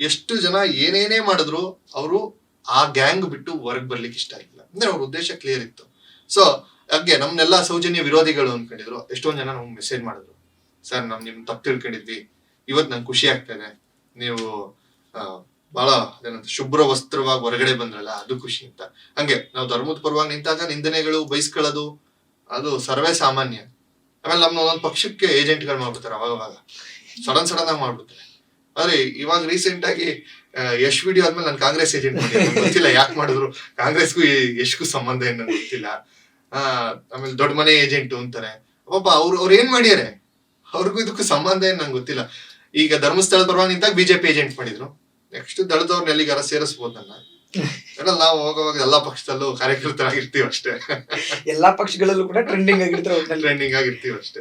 ಎಷ್ಟು ಜನ ಏನೇನೇ ಮಾಡಿದ್ರು, ಅವರು ಆ ಗ್ಯಾಂಗ್ ಬಿಟ್ಟು ಹೊರಗೆ ಬರ್ಲಿಕ್ಕೆ ಇಷ್ಟ ಆಗಿಲ್ಲ. ಅಂದ್ರೆ ಅವ್ರ ಉದ್ದೇಶ ಕ್ಲಿಯರ್ ಇತ್ತು. ಸೊ ಹಾಗೆ ನಮ್ನೆಲ್ಲ ಸೌಜನ್ಯ ವಿರೋಧಿಗಳು ಅನ್ಕೊಂಡಿದ್ರು. ಎಷ್ಟೊಂದ್ ಜನ ನಮ್ಗೆ ಮೆಸೇಜ್ ಮಾಡಿದ್ರು. ಸರ್ ನಮ್ ನಿಮ್ ತಪ್ಪು ತಿಳ್ಕೊಂಡಿದ್ವಿ. ಇವತ್ ನಂಗೆ ಖುಷಿ ಆಗ್ತಾ ಇದೆ ನೀವು ಬಹಳ ಏನಂತ ಶುಭ್ರ ವಸ್ತ್ರವಾಗಿ ಹೊರಗಡೆ ಬಂದ್ರಲ್ಲ, ಅದು ಖುಷಿ ಅಂತ. ಹಂಗೆ ನಾವು ಧರ್ಮದ ಪರವಾಗಿ ನಿಂತಾಗ ನಿಂದನೆಗಳು ಬಯಸ್ಕೊಳ್ಳೋದು ಅದು ಸರ್ವೇ ಸಾಮಾನ್ಯ. ಆಮೇಲೆ ನಮ್ಮ ಒಂದೊಂದು ಪಕ್ಷಕ್ಕೆ ಏಜೆಂಟ್ಗಳು ಮಾಡ್ಬಿಡ್ತಾರೆ ಅವಾಗ ಅವಾಗ ಸಡನ್ ಸಡನ್ ಆಗಿ ಮಾಡ್ಬಿಡ್ತಾರೆ. ಆದ್ರೆ ಇವಾಗ ರೀಸೆಂಟ್ ಆಗಿ ಯಶ್ ವಿಡಿಯೋ ಆದ್ಮೇಲೆ ನಾನು ಕಾಂಗ್ರೆಸ್ ಏಜೆಂಟ್ ಗೊತ್ತಿಲ್ಲ ಯಾಕೆ ಮಾಡಿದ್ರು. ಕಾಂಗ್ರೆಸ್ಗೂ ಯಶ್ಗೂ ಸಂಬಂಧ ಏನು ಗೊತ್ತಿಲ್ಲ. ಆಮೇಲೆ ದೊಡ್ಡ ಮನೆ ಏಜೆಂಟ್ ಅಂತಾರೆ. ಒಬ್ಬ ಅವ್ರು ಅವ್ರು ಏನ್ ಮಾಡ್ಯಾರೆ? ಅವ್ರಿಗೂ ಇದಕ್ಕೂ ಸಂಬಂಧ ಏನ್ ನಂಗೆ ಗೊತ್ತಿಲ್ಲ. ಈಗ ಧರ್ಮಸ್ಥಳದ ಪರವಾಗಿ ನಿಂತಾಗ ಬಿಜೆಪಿ ಏಜೆಂಟ್ ಮಾಡಿದ್ರು. ನೆಕ್ಸ್ಟ್ ದಳದವ್ರನ್ನ ಎಲ್ಲಿಗಾರ ಸೇರಿಸ್ಬೋದಲ್ಲ ನನ್ನ. ನಾವು ಹೋಗುವಾಗ ಎಲ್ಲಾ ಪಕ್ಷದಲ್ಲೂ ಕಾರ್ಯಕರ್ತರಾಗಿರ್ತೀವಿ ಅಷ್ಟೇ. ಎಲ್ಲಾ ಪಕ್ಷಗಳಲ್ಲೂ ಕೂಡ ಟ್ರೆಂಡಿಂಗ್ ಆಗಿರ್ತಾರೆ ಟ್ರೆಂಡಿಂಗ್ ಆಗಿರ್ತೀವಿ ಅಷ್ಟೇ.